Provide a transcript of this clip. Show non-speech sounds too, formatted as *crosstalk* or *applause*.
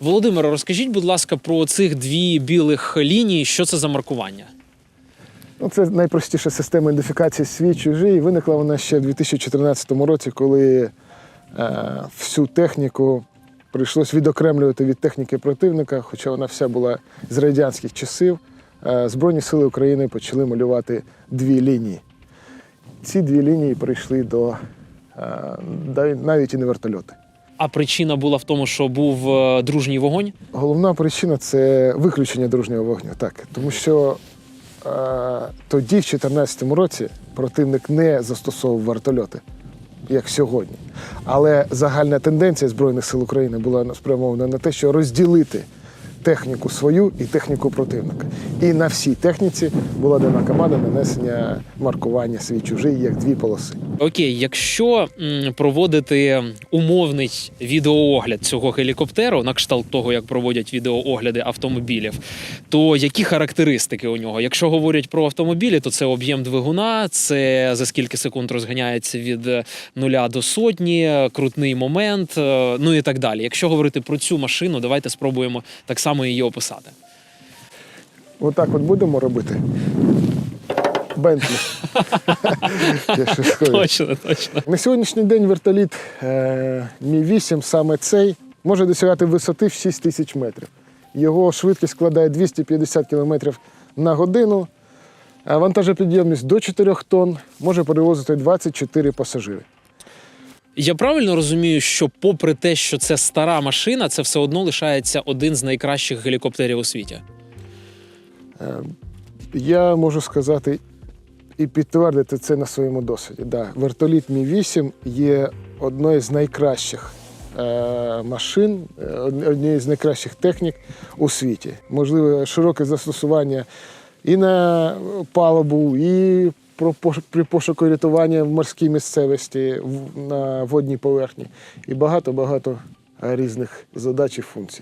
Володимире, розкажіть, будь ласка, про цих дві білих лінії. Що це за маркування? Ну, це найпростіша система ідентифікації свій чужий. Виникла вона ще в 2014 році, коли е, всю техніку прийшлось відокремлювати від техніки противника, хоча вона вся була з радянських часів. Е, Збройні сили України почали малювати дві лінії. Ці дві лінії прийшли до е, навіть і не вертольоти. А причина була в тому, що був е, дружній вогонь. Головна причина це виключення дружнього вогню. Так, тому що е, тоді, в 2014 році, противник не застосовував вертольоти, як сьогодні. Але загальна тенденція Збройних сил України була спрямована на те, що розділити техніку свою і техніку противника. І на всій техніці була дана команда нанесення маркування свій чужий як дві полоси. Окей, якщо проводити умовний відеоогляд цього гелікоптеру, на кшталт того, як проводять відеоогляди автомобілів, то які характеристики у нього? Якщо говорять про автомобілі, то це об'єм двигуна, це за скільки секунд розганяється від е, нуля до сотні, крутний момент, е, ну і так далі. Якщо говорити про цю машину, давайте спробуємо так само її описати. Отак от будемо робити. Бентлі. *laughs* Точно, точно. На сьогоднішній день вертоліт е, Мі-8, саме цей, може досягати висоти в 6 тисяч метрів. Його швидкість складає 250 км на годину, вантажопідйомність до 4 тонн може перевозити 24 пасажири. Я правильно розумію, що попри те, що це стара машина, це все одно лишається один з найкращих гелікоптерів у світі. Я можу сказати і підтвердити це на своєму досвіді. Да, вертоліт Мі-8 є одною з найкращих е, машин, е, однією з найкращих технік у світі. Можливе широке застосування і на палубу, і про при пошуку рятування в морській місцевості, на водній поверхні, і багато-багато різних задач і функцій.